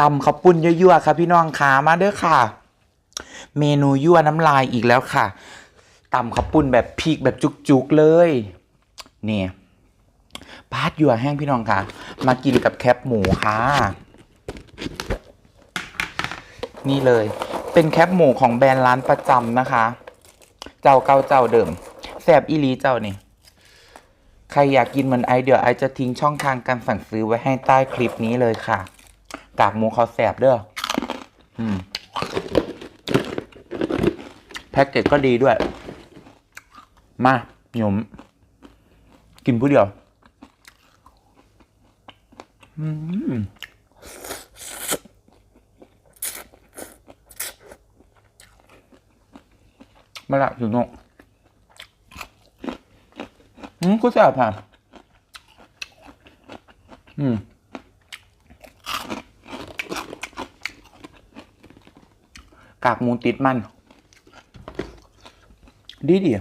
ตำข้าวปุ้นยั่วๆค่ะพี่น้องขามาเด้อค่ะ เมนูยั่วน้ำลายอีกแล้วค่ะตำข้าวปุ้นแบบพริกแบบจุกๆเลยเนี่ยพาดยั่วแห้งพี่น้องค่ะ มากินกับแคบหมูค่ะ นี่เลย เป็นแคบหมูของแบรนด์ร้านประจำนะคะ เจ้าเก่าเจ้าเดิมแซบอีลีเจ้านี่ใครอยากกินเหมือนไอเดียไอจะทิ้งช่องทางการสั่งซื้อไว้ให้ใต้คลิปนี้เลยค่ะ กากหมูเขาแสบเด้ออืมแพ็กเกจก็ดีด้วย มาหยมกินผู้เดียว อืมมาละถึงนกอืมกูแสบค่ะ อืม กากหมูติดมัน ดีดี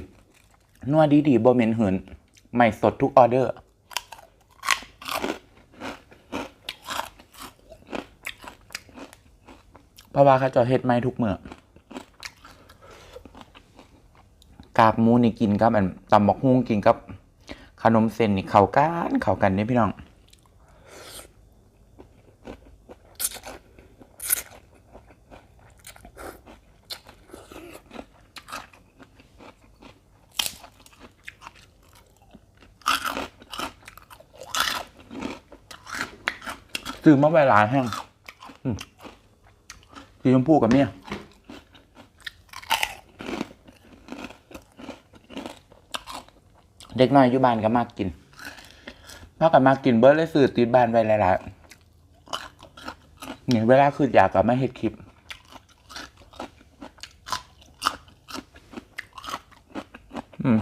นัวดีดีบ่เหม็นเหินใหม่สดทุกออเดอร์ เพราะว่าเขาจะเฮ็ดใหม่ทุกเมื่อกากหมูนี่กินกับอันตำบักฮุ้งกินกับ ขนมเส้นนี่เข้ากันเข้ากันเนี่ยพี่น้อง ซื้อมาไว้หลายแห้งสีชมพูกับเนี่ยเด็กน้อยอยู่บ้านก็มากกินมากกันมากกินเบิร์ดเลยสื่อติดบ้านไว้หลายๆเนี่ยเวลาคืออยากกับไม่เฮ็ดคลิปอืม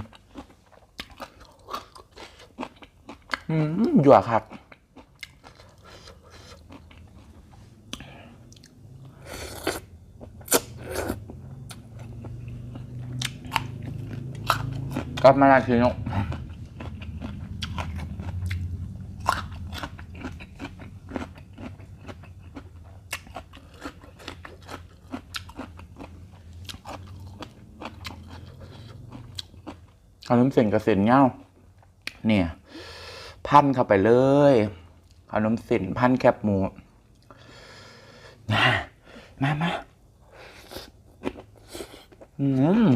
อืมหยวกครับ กลับมาลาทีนเอาน้ำเส้นกระเซ็นเงาเนี่ย พันเข้าไปเลยเอาน้ำเส้นพันแคบหมูมามามาอืม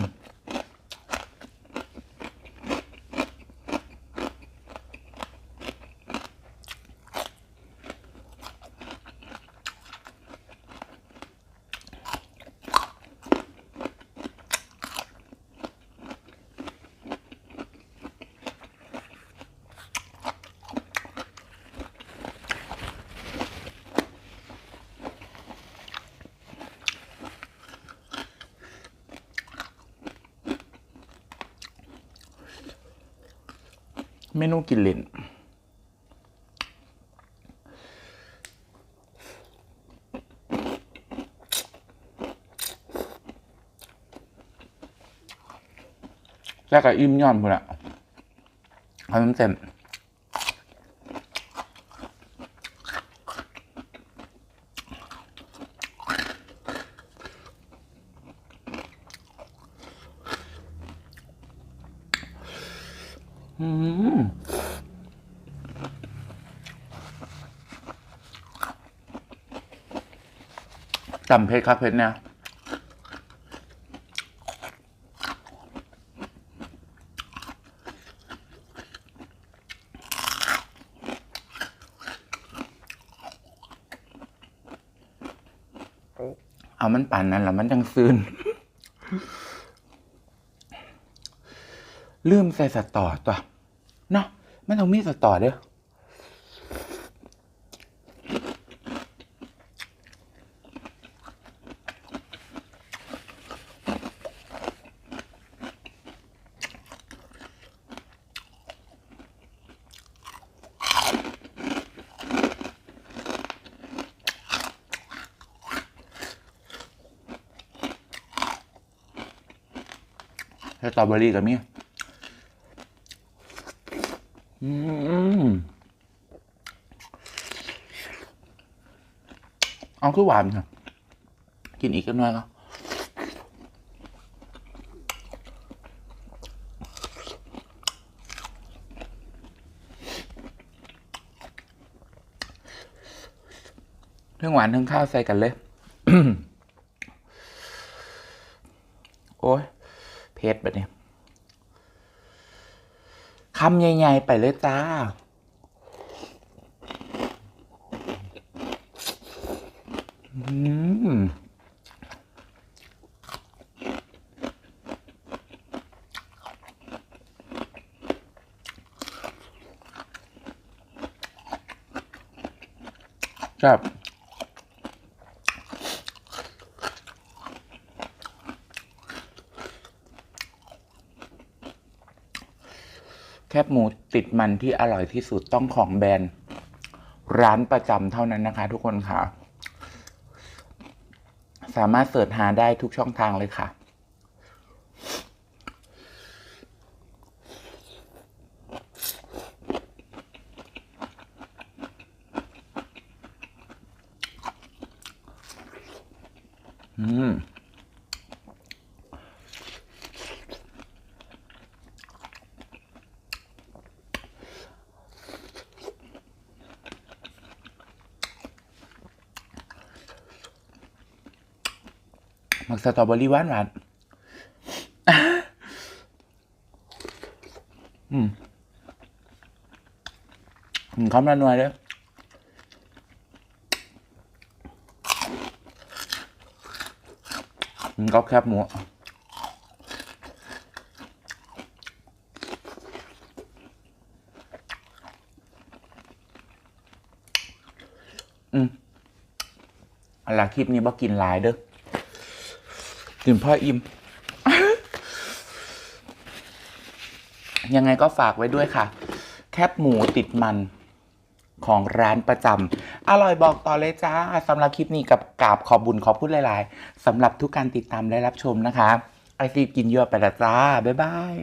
เมนูกินเล่นแล้วก็อิ่มย่อนพุ่นอะเอาน้ำเต็ม อืมจำเพชรครับเพชรเนี่ยเอามันปั่นนั่นแหละมันจังซืน ลืมใส่สตอตัวเนาะมันต้องมีสตอเด้อสตรอเบอรี่กับมีอืม เอาคือหวานค่ะกินอีกกันหน่อยก็ทั้งหวานทั้งข้าวใส่กันเลย โอ้ย เพชรแบบนี้ คำใหญ่ๆไปเลยจ้าอืมครับ แคบหมูติดมันที่อร่อยที่สุดต้องของแบรนด์ร้านประจำเท่านั้นนะคะ ทุกคนค่ะ สามารถเสิร์ชหาได้ทุกช่องทางเลยค่ะอืม มักสตรอเบอรี่หวานหวานอืมอืมคำละหน่วยเลยอืมก็แคบหมูอืมอาล่ะคลิปนี้บ่กินหลายเด้อ อิ่มพ่ออิ่ม ยังไงก็ฝากไว้ด้วยค่ะ แคบหมูติดมันของร้านประจำอร่อยบอกต่อเลยจ้าสำหรับคลิปนี้กับกราบขอบบุญขอบพูดหลาย ๆสำหรับทุกการติดตามและรับชมนะคะ ไอซีกินเยอะไปละจ้า บ๊ายบาย